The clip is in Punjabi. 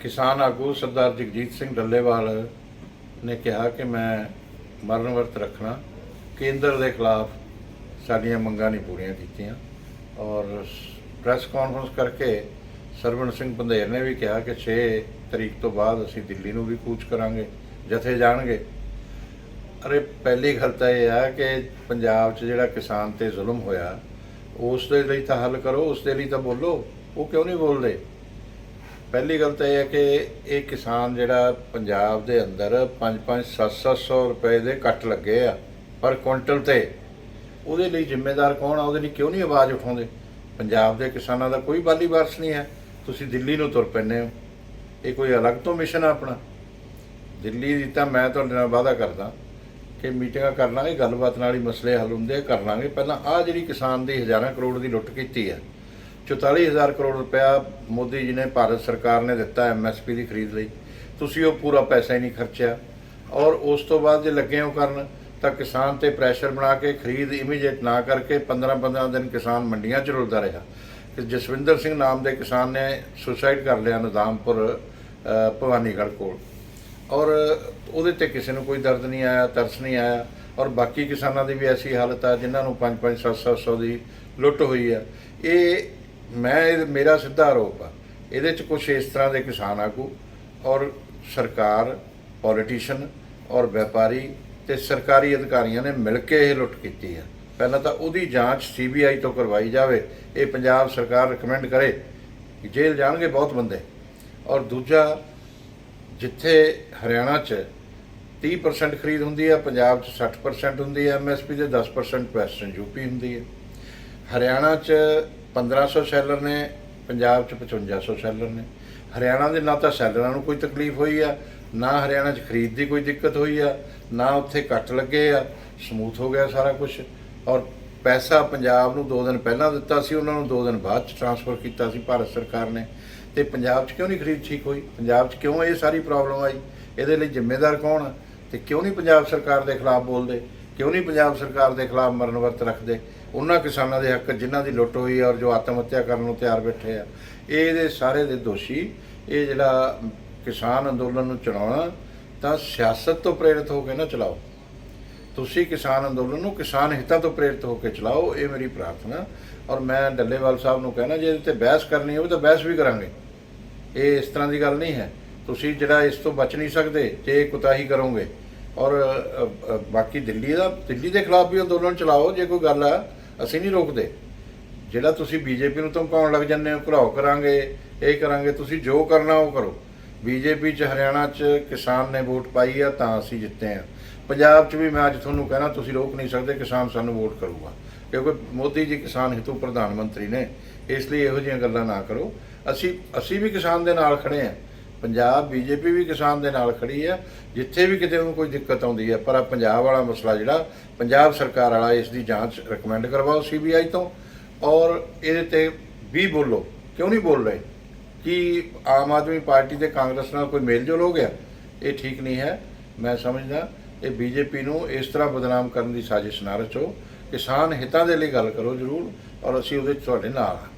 ਕਿਸਾਨ ਆਗੂ ਸਰਦਾਰ ਜਗਜੀਤ ਸਿੰਘ ਡੱਲੇਵਾਲ ਨੇ ਕਿਹਾ ਕਿ ਮੈਂ ਮਰਨ ਵਰਤ ਰੱਖਣਾ। ਕੇਂਦਰ ਦੇ ਖਿਲਾਫ ਸਾਡੀਆਂ ਮੰਗਾਂ ਨਹੀਂ ਪੂਰੀਆਂ ਕੀਤੀਆਂ। ਔਰ ਪ੍ਰੈਸ ਕਾਨਫਰੰਸ ਕਰਕੇ ਸਰਵਣ ਸਿੰਘ ਬੰਦੇਰ ਨੇ ਵੀ ਕਿਹਾ ਕਿ 6 ਤਰੀਕ ਤੋਂ ਬਾਅਦ ਅਸੀਂ ਦਿੱਲੀ ਨੂੰ ਵੀ ਕੂਚ ਕਰਾਂਗੇ, ਜਥੇ ਜਾਣਗੇ। ਅਰੇ ਪਹਿਲੀ ਗੱਲ ਤਾਂ ਇਹ ਆ ਕਿ ਪੰਜਾਬ 'ਚ ਜਿਹੜਾ ਕਿਸਾਨ ਤੇ ਜ਼ੁਲਮ ਹੋਇਆ, ਉਸ ਦੇ ਲਈ ਤਾਂ ਹੱਲ ਕਰੋ, ਉਸ ਦੇ ਲਈ ਤਾਂ ਬੋਲੋ, ਉਹ ਕਿਉਂ ਨਹੀਂ ਬੋਲਦੇ? ਪਹਿਲੀ ਗੱਲ ਤਾਂ ਇਹ ਹੈ ਕਿ ਇਹ ਕਿਸਾਨ ਜਿਹੜਾ ਪੰਜਾਬ ਦੇ ਅੰਦਰ 5-5 7-700 ਰੁਪਏ ਦੇ ਕੱਟ ਲੱਗੇ ਆ ਪਰ ਕੁਇੰਟਲ ਤੇ। ਉਹਦੇ ਲਈ ਜ਼ਿੰਮੇਦਾਰ ਕੌਣ ਆ? ਉਹਦੇ ਲਈ ਕਿਉਂ ਨਹੀਂ ਆਵਾਜ਼ ਉਠਾਉਂਦੇ? ਪੰਜਾਬ ਦੇ ਕਿਸਾਨਾਂ ਦਾ ਕੋਈ ਬਾਲੀ ਵਾਰਸ ਨਹੀਂ ਹੈ। ਤੁਸੀਂ ਦਿੱਲੀ ਨੂੰ ਤੁਰ ਪੈਂਦੇ ਹੋ। ਇਹ ਕੋਈ ਅਲੱਗ ਤੋਂ ਮਿਸ਼ਨ ਆ ਆਪਣਾ। ਦਿੱਲੀ ਦੀ ਤਾਂ ਮੈਂ ਤੁਹਾਡੇ ਨਾਲ ਵਾਅਦਾ ਕਰਦਾ ਕਿ ਮੀਟਿੰਗਾਂ ਕਰ ਲਾਂਗੇ, ਗੱਲਬਾਤ ਨਾਲ ਹੀ ਮਸਲੇ ਹੱਲ ਹੁੰਦੇ ਆ, ਕਰ ਲਾਂਗੇ। ਪਹਿਲਾਂ ਆ ਜਿਹੜੀ ਕਿਸਾਨ ਦੀ ਹਜ਼ਾਰਾਂ ਕਰੋੜ ਦੀ ਲੁੱਟ ਕੀਤੀ ਹੈ 44000 ਕਰੋੜ ਰੁਪਇਆ ਮੋਦੀ ਜੀ ਨੇ ਭਾਰਤ ਸਰਕਾਰ ਨੇ ਦਿੱਤਾ ਐਮਐਸਪੀ ਦੀ ਖਰੀਦ ਲਈ। ਤੁਸੀਂ ਉਹ ਪੂਰਾ ਪੈਸਾ ਹੀ ਨਹੀਂ ਖਰਚਿਆ। ਔਰ ਉਸ ਤੋਂ ਬਾਅਦ ਜੇ ਲੱਗੇ ਹੋ ਕਰਨ, ਤਾਂ ਕਿਸਾਨ ਤੇ ਪ੍ਰੈਸ਼ਰ ਬਣਾ ਕੇ ਖਰੀਦ ਇਮੀਡੀਏਟ ਨਾ ਕਰਕੇ 15-15 ਦਿਨ ਕਿਸਾਨ ਮੰਡੀਆਂ 'ਚ ਰੁਲਦਾ ਰਿਹਾ। ਕਿ ਜਸਵਿੰਦਰ ਸਿੰਘ ਨਾਮ ਦੇ ਕਿਸਾਨ ਨੇ ਸੁਸਾਈਡ ਕਰ ਲਿਆ ਨਿਜ਼ਾਮਪੁਰ ਭਵਾਨੀਗੜ੍ਹ ਕੋਲ। ਔਰ ਉਹਦੇ ਤੇ ਕਿਸੇ ਨੂੰ ਕੋਈ ਦਰਦ ਨਹੀਂ ਆਇਆ, ਤਰਸ ਨਹੀਂ ਆਇਆ। ਔਰ ਬਾਕੀ ਕਿਸਾਨਾਂ ਦੀ ਵੀ ਐਸੀ ਹਾਲਤ ਆ, ਜਿਨ੍ਹਾਂ ਨੂੰ 5-5 7-700 ਦੀ ਲੁੱਟ ਹੋਈ ਆ। ਇਹ ਮੈਂ ਇਹ- ਮੇਰਾ ਸਿੱਧਾ ਆਰੋਪ ਆ। ਇਹਦੇ ਚ ਕੁਝ ਇਸ ਤਰ੍ਹਾਂ ਦੇ ਕਿਸਾਨ ਆਗੂ ਔਰ ਸਰਕਾਰ ਪੋਲੀਟੀਸ਼ੀਅਨ ਔਰ ਵਪਾਰੀ ਤੇ ਸਰਕਾਰੀ ਅਧਿਕਾਰੀਆਂ ਨੇ ਮਿਲ ਕੇ ਇਹ ਲੁੱਟ ਕੀਤੀ ਆ। ਪਹਿਲਾਂ ਤਾਂ ਉਹਦੀ ਜਾਂਚ ਸੀਬੀਆਈ ਤੋਂ ਕਰਵਾਈ ਜਾਵੇ, ਇਹ ਪੰਜਾਬ ਸਰਕਾਰ ਰეკਮੈਂਡ ਕਰੇ ਕਿ ਜੇਲ੍ਹ ਜਾਣਗੇ ਬਹੁਤ ਬੰਦੇ। ਔਰ ਦੂਜਾ, ਜਿੱਥੇ ਹਰਿਆਣਾ 'ਚ 30% ਖਰੀਦ ਹੁੰਦੀ ਹੈ ਪੰਜਾਬ 'ਚ 60% ਹੁੰਦੀ ਹੈ ਐਮਐਸਪੀ ਦੇ 10% ਵੈਸਟਰਨ ਯੂਪੀ ਹੁੰਦੀ ਹੈ ਹਰਿਆਣਾ 'ਚ 1500 ਸੈਲਰ ਨੇ, ਪੰਜਾਬ 'ਚ 5500 ਸੈਲਰ ਨੇ। ਹਰਿਆਣਾ ਦੇ ਨਾ ਤਾਂ ਸੈਲਰਾਂ ਨੂੰ ਕੋਈ ਤਕਲੀਫ ਹੋਈ ਆ, ਨਾ ਹਰਿਆਣਾ 'ਚ ਖਰੀਦ ਦੀ ਕੋਈ ਦਿੱਕਤ ਹੋਈ ਆ, ਨਾ ਉੱਥੇ ਕੱਟ ਲੱਗੇ ਆ, ਸਮੂਥ ਹੋ ਗਿਆ ਸਾਰਾ ਕੁਝ ਔਰ ਪੈਸਾ ਪੰਜਾਬ ਨੂੰ 2 ਦਿਨ ਪਹਿਲਾਂ ਦਿੱਤਾ ਸੀ, ਉਹਨਾਂ ਨੂੰ 2 ਦਿਨ ਬਾਅਦ 'ਚ ਟ੍ਰਾਂਸਫਰ ਕੀਤਾ ਸੀ, ਭਾਰਤ ਸਰਕਾਰ ਨੇ। ਤੇ ਪੰਜਾਬ 'ਚ ਕਿਉਂ ਨਹੀਂ ਖਰੀਦ ਠੀਕ ਹੋਈ? ਪੰਜਾਬ 'ਚ ਕਿਉਂ ਇਹ ਸਾਰੀ ਪ੍ਰੋਬਲਮ ਆਈ? ਇਹਦੇ ਲਈ ਜ਼ਿੰਮੇਦਾਰ ਕੌਣ ਆ? ਤੇ ਕਿਉਂ ਨਹੀਂ ਪੰਜਾਬ ਸਰਕਾਰ ਦੇ ਖਿਲਾਫ ਬੋਲਦੇ? ਕਿਉਂ ਨਹੀਂ ਪੰਜਾਬ ਸਰਕਾਰ ਦੇ ਖਿਲਾਫ ਮਰਨ ਵਰਤ ਰੱਖਦੇ? ਉਹਨਾਂ ਕਿਸਾਨਾਂ ਦੇ ਹੱਕ ਜਿਨ੍ਹਾਂ ਦੀ ਲੁੱਟ ਹੋਈ ਔਰ ਜੋ ਆਤਮ ਹੱਤਿਆ ਕਰਨ ਨੂੰ ਤਿਆਰ ਬੈਠੇ ਆ। ਇਹਦੇ ਸਾਰੇ ਦੇ ਦੋਸ਼ੀ, ਇਹ ਜਿਹੜਾ ਕਿਸਾਨ ਅੰਦੋਲਨ ਨੂੰ ਚਲਾਉਣਾ, ਤਾਂ ਸਿਆਸਤ ਤੋਂ ਪ੍ਰੇਰਿਤ ਹੋ ਕੇ ਨਾ ਚਲਾਓ। ਤੁਸੀਂ ਕਿਸਾਨ ਅੰਦੋਲਨ ਨੂੰ ਕਿਸਾਨ ਹਿੱਤਾਂ ਤੋਂ ਪ੍ਰੇਰਿਤ ਹੋ ਕੇ ਚਲਾਓ, ਇਹ ਮੇਰੀ ਪ੍ਰਾਰਥਨਾ। ਔਰ ਮੈਂ ਡੱਲੇਵਾਲ ਸਾਹਿਬ ਨੂੰ ਕਹਿਣਾ, ਜੇ ਇਹਦੇ ਤੇ ਬਹਿਸ ਕਰਨੀ ਹੋਵੇ ਤਾਂ ਬਹਿਸ ਵੀ ਕਰਾਂਗੇ। ਇਹ ਇਸ ਤਰ੍ਹਾਂ ਦੀ ਗੱਲ ਨਹੀਂ ਹੈ। ਤੁਸੀਂ ਜਿਹੜਾ ਇਸ ਤੋਂ ਬਚ ਨਹੀਂ ਸਕਦੇ, ਜੇ ਕੁਤਾਹੀ ਕਰੋਗੇ ਔਰ ਬਾਕੀ ਦਿੱਲੀ ਦਾ, ਦਿੱਲੀ ਦੇ ਖਿਲਾਫ ਵੀ ਅੰਦੋਲਨ ਚਲਾਓ, ਜੇ ਕੋਈ ਗੱਲ ਆ ਅਸੀਂ ਨਹੀਂ ਰੋਕਦੇ। ਜਿਹੜਾ ਤੁਸੀਂ ਬੀਜੇਪੀ ਨੂੰ ਧਮਕਾਉਣ ਲੱਗ ਜਾਂਦੇ ਹੋ, ਘਰਾਓ ਕਰਾਂਗੇ, ਇਹ ਕਰਾਂਗੇ, ਤੁਸੀਂ ਜੋ ਕਰਨਾ ਉਹ ਕਰੋ। ਬੀਜੇਪੀ ਚ, ਹਰਿਆਣਾ ਚ ਕਿਸਾਨ ਨੇ ਵੋਟ ਪਾਈ ਆ, ਤਾਂ ਅਸੀਂ ਜਿੱਤੇ ਆ। ਪੰਜਾਬ ਚ ਵੀ ਮੈਂ ਅੱਜ ਤੁਹਾਨੂੰ ਕਹਿਣਾ, ਤੁਸੀਂ ਰੋਕ ਨਹੀਂ ਸਕਦੇ, ਕਿਸਾਨ ਸਾਨੂੰ ਵੋਟ ਕਰੂਗਾ। ਕਿਉਂਕਿ ਮੋਦੀ ਜੀ ਕਿਸਾਨ ਹਿੱਤੂ ਪ੍ਰਧਾਨ ਮੰਤਰੀ ਨੇ, ਇਸ ਲਈ ਇਹੋ ਜਿਹੀਆਂ ਗੱਲਾਂ ਨਾ ਕਰੋ। ਅਸੀਂ ਅਸੀਂ ਵੀ ਕਿਸਾਨ ਦੇ ਨਾਲ ਖੜੇ ਆ। ਪੰਜਾਬ ਬੀਜੇਪੀ ਵੀ ਕਿਸਾਨ ਦੇ ਨਾਲ ਖੜੀ ਹੈ, ਜਿੱਥੇ ਵੀ ਕਿਤੇ ਨੂੰ ਕੋਈ ਦਿੱਕਤ ਆਉਂਦੀ ਹੈ, ਪਰ ਆ ਪੰਜਾਬ ਵਾਲਾ ਮਸਲਾ ਜਿਹੜਾ, ਪੰਜਾਬ ਸਰਕਾਰ ਵਾਲਾ ਇਸ ਦੀ ਜਾਂਚ ਰეკਮੈਂਡ ਕਰਵਾਓ ਸੀਬੀਆਈ ਤੋਂ, ਔਰ ਇਹਦੇ ਤੇ ਵੀ ਬੋਲੋ, ਕਿਉਂ ਨਹੀਂ ਬੋਲ ਰਹੇ? ਕਿ ਆਮ ਆਦਮੀ ਪਾਰਟੀ ਤੇ ਕਾਂਗਰਸ ਨਾਲ ਕੋਈ ਮੇਲ ਜੋਲ ਹੋ ਗਿਆ? ਇਹ ਠੀਕ ਨਹੀਂ ਹੈ। ਮੈਂ ਸਮਝਦਾ ਇਹ ਬੀਜੇਪੀ ਨੂੰ ਇਸ ਤਰ੍ਹਾਂ ਬਦਨਾਮ ਕਰਨ ਦੀ ਸਾਜ਼ਿਸ਼ ਨਾ ਰਚੋ। ਕਿਸਾਨ ਹਿੱਤਾਂ ਦੇ ਲਈ ਗੱਲ ਕਰੋ ਜ਼ਰੂਰ, ਔਰ ਅਸੀਂ ਉਹਦੇ 'ਚ ਤੁਹਾਡੇ ਨਾਲ ਹਾਂ।